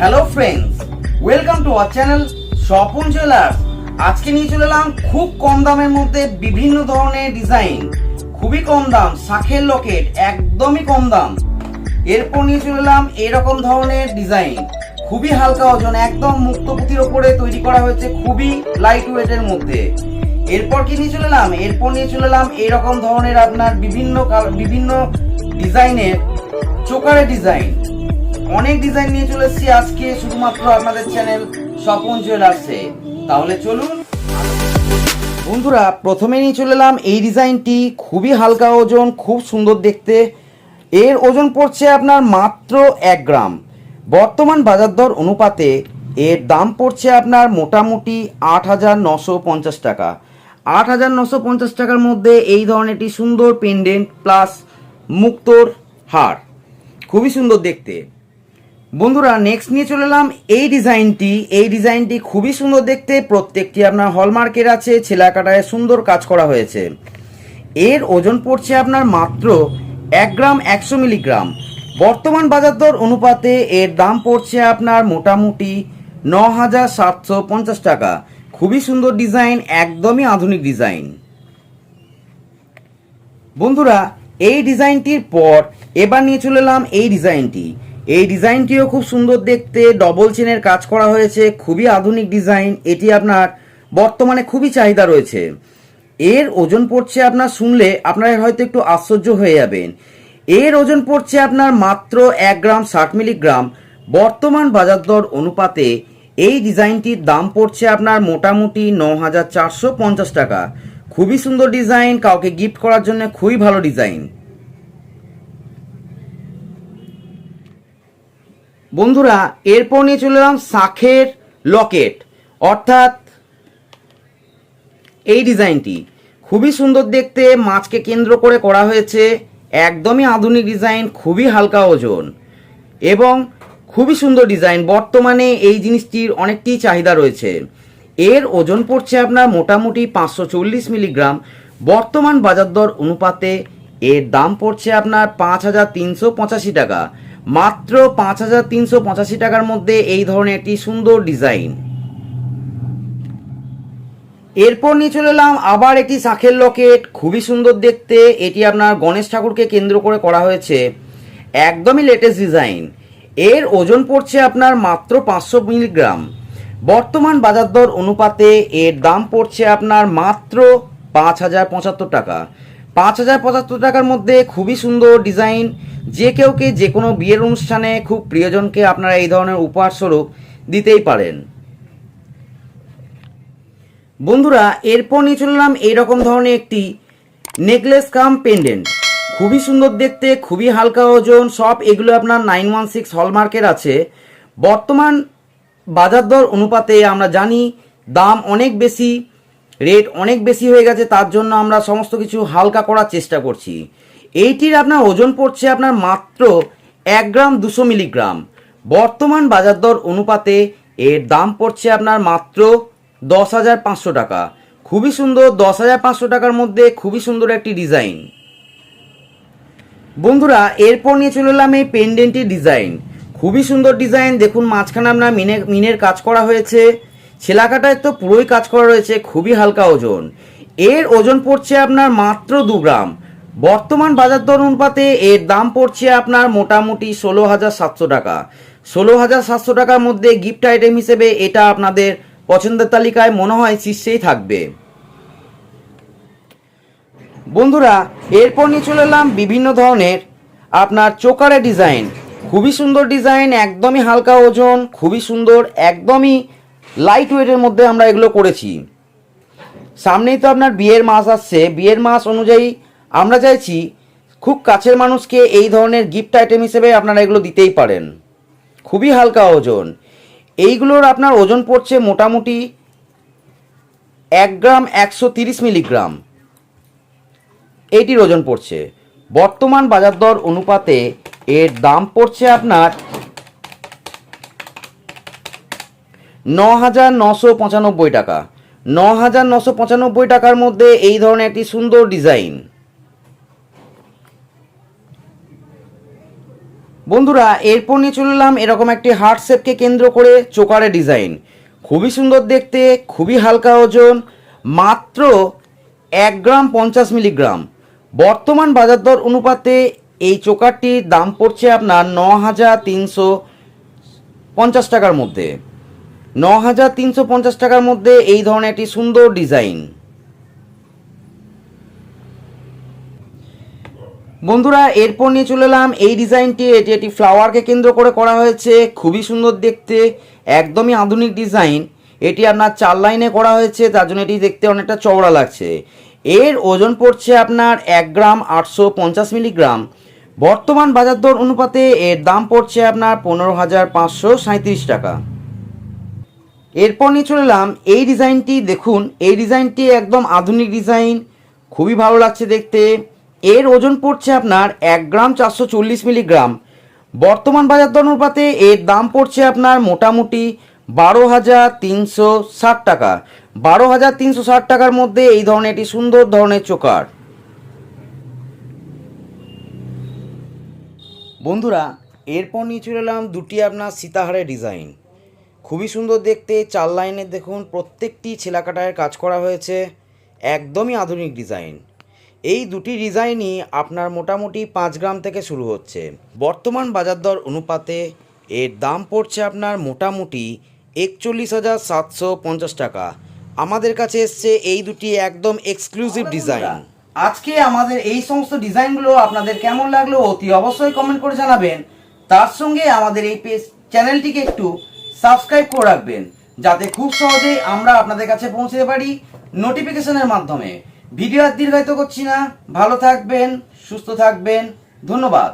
Hello friends welcome to our channel Swapan jewellers আজকে নিয়ে চলে এলাম খুব কম দামের মধ্যে বিভিন্ন ধরনের ডিজাইন খুবই কম দাম, শাখের লকেট একদমই কম দাম। এরপর নিয়ে চলে এলাম এরকম ধরনের ডিজাইন খুবই হালকা ওজন, একদম মুক্ত পুঁতির ওপরে তৈরি করা হয়েছে খুবই লাইট ওয়েটের মধ্যে। এরপর কি নিয়ে চলে এলাম? এরপর নিয়ে চলে এলাম এরকম ধরনের আপনার বিভিন্ন বিভিন্ন ডিজাইনের চোকারের ডিজাইন অনেক ডিজাইন নিয়ে চলে এসেছি আজকে, শুধুমাত্র আপনাদের চ্যানেল স্বপন জুয়েলার্সে তাহলে চলুন। বন্ধুরা প্রথমে নিয়ে চলে এলাম এই ডিজাইনটি খুবই হালকা ওজন, খুব সুন্দর দেখতে। এর ওজন পড়ছে আপনার মাত্র এক গ্রাম। বর্তমান বাজার দর অনুপাতে এর দাম পড়ছে আপনার মোটামুটি আট হাজার নশো পঞ্চাশ টাকা। আট হাজার নশো পঞ্চাশ টাকার মধ্যে এই ধরনের একটি সুন্দর পেন্ডেন্ট প্লাস মুক্তোর হার। খুবই সুন্দর দেখতে। বন্ধুরা নেক্সট নিয়ে চলে এলাম এই ডিজাইনটি। এই ডিজাইনটি খুবই সুন্দর দেখতে, প্রত্যেকটি আপনার হলমার্কের আছে, ছেলাকাটায় সুন্দর কাজ করা হয়েছে। এর ওজন পড়ছে আপনার মাত্র এক গ্রাম একশো মিলিগ্রাম। বর্তমান বাজার দর অনুপাতে এর দাম পড়ছে আপনার মোটামুটি ন হাজার সাতশো পঞ্চাশ টাকা। খুবই সুন্দর ডিজাইন, একদমই আধুনিক ডিজাইন। বন্ধুরা, এই ডিজাইনটির পর এবার নিয়ে চলে এলাম এই ডিজাইনটি। এই ডিজাইনটিও খুব সুন্দর দেখতে ডবল চেনের কাজ করা হয়েছে, খুবই আধুনিক ডিজাইন, এটি আপনার বর্তমানে খুবই চাহিদা রয়েছে। এর ওজন পড়ছে আপনার শুনলে আপনারা হয়তো একটু আশ্চর্য হয়ে যাবেন। এর ওজন পড়ছে আপনার মাত্র এক গ্রাম ষাট মিলিগ্রাম। বর্তমান বাজার দর অনুপাতে এই ডিজাইনটির দাম পড়ছে আপনার মোটামুটি ন হাজার চারশো পঞ্চাশ টাকা। খুবই সুন্দর ডিজাইন, কাউকে গিফট করার জন্য খুবই ভালো ডিজাইন। বন্ধুরা, এরপর নিয়ে চলে এলাম শাখের লকেট। অর্থাৎ এই ডিজাইনটি খুবই সুন্দর দেখতে, মাছকে কেন্দ্র করে করা হয়েছে। একদমই আধুনিক ডিজাইন, খুবই হালকা ওজন এবং খুবই সুন্দর ডিজাইন। বর্তমানে এই জিনিসটির অনেকটি চাহিদা রয়েছে। এর ওজন পড়ছে আপনার মোটামুটি পাঁচশো চল্লিশ মিলিগ্রাম। বর্তমান বাজার দর অনুপাতে এর দাম পড়ছে আপনার পাঁচ হাজার তিনশো পঁচাশি টাকা। মাত্র পাঁচ হাজার তিনশো পঁচাশি টাকার মধ্যে এই ধরনের একটি সুন্দর ডিজাইন। এরপর নিয়ে চলে এলাম আবার একটি শাঁখের লকেট, খুবই সুন্দর দেখতে। এটি আপনার গণেশ ঠাকুরকে কেন্দ্র করে করা হয়েছে। একদমই লেটেস্ট ডিজাইন এর ওজন পড়ছে আপনার মাত্র পাঁচশো মিলিগ্রাম। বর্তমান বাজার দর অনুপাতে এর দাম পড়ছে আপনার মাত্র পাঁচ হাজার পঁচাত্তর টাকা। পাঁচ হাজার পঁচাত্তর টাকার মধ্যে খুবই সুন্দর ডিজাইন। যে কেউকে যে কোনো বিয়ের অনুষ্ঠানে খুব প্রিয়জনকে আপনারা এই ধরনের উপহার স্বরূপ দিতেই পারেন। বন্ধুরা, এরপর নিয়ে চললাম এইরকম ধরনের একটি নেকলেস কাম পেন্ডেন্ট। খুবই সুন্দর দেখতে, খুবই হালকা ওজন, সব এগুলো আপনার নাইন ওয়ান সিক্স হলমার্কের আছে। বর্তমান বাজার দর অনুপাতে আমরা জানি দাম অনেক বেশি। রেট অনেক বেশি হয়ে গেছে, তার জন্য আমরা সমস্ত কিছু হালকা করার চেষ্টা করছি। এইটির আপনার ওজন পড়ছে আপনার মাত্র এক গ্রাম দুশো মিলিগ্রাম। বর্তমান বাজার দর অনুপাতে এর দাম পড়ছে আপনার মাত্র দশ হাজার পাঁচশো টাকা। খুবই সুন্দর দশ হাজার পাঁচশো টাকার মধ্যে খুবই সুন্দর একটি ডিজাইন বন্ধুরা, এরপর নিয়ে চলে এলাম এই পেন্ডেন্টের ডিজাইন খুবই সুন্দর ডিজাইন দেখুন মাঝখানে আপনার মিনে মিনের কাজ করা হয়েছে। ছেলাকাটায় তো পুরোই কাজ করা রয়েছে, খুবই হালকা ওজন। এর ওজন পড়ছে আপনার মাত্র দু গ্রাম। বর্তমান বাজার দর অনুপাতে এর দাম পড়ছে আপনার মোটামুটি ষোলো হাজার সাতশো টাকা। ষোলো হাজার সাতশো টাকার মধ্যে গিফট আইটেম হিসেবে এটা আপনাদের পছন্দের তালিকায় মনে হয় শীর্ষেই থাকবে। বন্ধুরা, এরপর নিয়ে চলে এলাম বিভিন্ন ধরনের আপনার চোকারে ডিজাইন। খুবই সুন্দর ডিজাইন, একদমই হালকা ওজন, খুবই সুন্দর, একদমই লাইট ওয়েটের মধ্যে আমরা এগুলো করেছি। সামনেই তো আপনার বিয়ের মাস আসছে। বিয়ের মাস অনুযায়ী আমরা চাইছি খুব কাছের মানুষকে এই ধরনের গিফট আইটেম হিসেবে আপনারা এগুলো দিতেই পারেন। খুবই হালকা ওজন। এইগুলোর আপনার ওজন পড়ছে মোটামুটি এক গ্রাম একশো তিরিশ মিলিগ্রাম। এইটির ওজন পড়ছে। বর্তমান বাজার দর অনুপাতে এর দাম পড়ছে আপনার ন হাজার নশো পঁচানব্বই টাকা। ন হাজার নশো পঁচানব্বই টাকার মধ্যে এই ধরনের একটি সুন্দর ডিজাইন। বন্ধুরা, এরপর নিয়ে চলে এলাম এরকম একটি হার্ট শেপকে কেন্দ্র করে চোকারে ডিজাইন। খুবই সুন্দর দেখতে, খুবই হালকা ওজন, মাত্র এক গ্রাম পঞ্চাশ মিলিগ্রাম। বর্তমান বাজার দর অনুপাতে এই চোকারটির দাম পড়ছে আপনার ন হাজার তিনশো পঞ্চাশ টাকার মধ্যে। ন হাজার তিনশো পঞ্চাশ টাকার মধ্যে এই ধরনের একটি সুন্দর ডিজাইন। বন্ধুরা, এরপর নিয়ে চলে এলাম এই ডিজাইনটি। এটি একটি ফ্লাওয়ারকে কেন্দ্র করে করা হয়েছে। খুবই সুন্দর দেখতে, একদমই আধুনিক ডিজাইন। এটি আপনার চার লাইনে করা হয়েছে, তার জন্য এটি দেখতে অনেকটা চওড়া লাগছে। এর ওজন পড়ছে আপনার এক গ্রাম আটশো পঞ্চাশ মিলিগ্রাম। বর্তমান বাজার দর অনুপাতে এর দাম পড়ছে আপনার পনেরো হাজার পাঁচশো সাঁত্রিশ টাকা। এরপর নিয়ে চলে এলাম, এই ডিজাইনটি দেখুন, এই ডিজাইনটি একদম আধুনিক ডিজাইন, খুবই ভালো লাগছে দেখতে। এর ওজন পড়ছে আপনার এক গ্রাম চারশো চল্লিশ মিলিগ্রাম। বর্তমান বাজার দর অনুপাতে এর দাম পড়ছে আপনার মোটামুটি বারো হাজার তিনশো ষাট টাকা। বারো হাজার তিনশো ষাট টাকার মধ্যে এই ধরনের একটি সুন্দর ধরনের চোকার। বন্ধুরা, এরপর নিয়ে চলে এলাম দুটি আপনার সীতাহারের ডিজাইন। খুবই সুন্দর দেখতে চার লাইনের দেখুন প্রত্যেকটি ছেলাকাটায় কাজ করা হয়েছে একদমই আধুনিক ডিজাইন। এই দুটি ডিজাইনই আপনার মোটামুটি পাঁচ গ্রাম থেকে শুরু হচ্ছে। বর্তমান বাজার দর অনুপাতে এর দাম পড়ছে আপনার মোটামুটি একচল্লিশ হাজার সাতশো পঞ্চাশ টাকা। আমাদের কাছে এসছে এই দুটি একদম এক্সক্লুসিভ ডিজাইন আজকে আমাদের এই সমস্ত ডিজাইনগুলো আপনাদের কেমন লাগল অতি অবশ্যই কমেন্ট করে জানাবেন। তার সঙ্গে আমাদের এই পেজ চ্যানেলটিকে একটু সাবস্ক্রাইব করে রাখবেন, যাতে খুব সহজেই আমরা আপনাদের কাছে পৌঁছতে পারি নোটিফিকেশনের মাধ্যমে। ভিডিও আর দীর্ঘায়িত করছি না। ভালো থাকবেন, সুস্থ থাকবেন। ধন্যবাদ।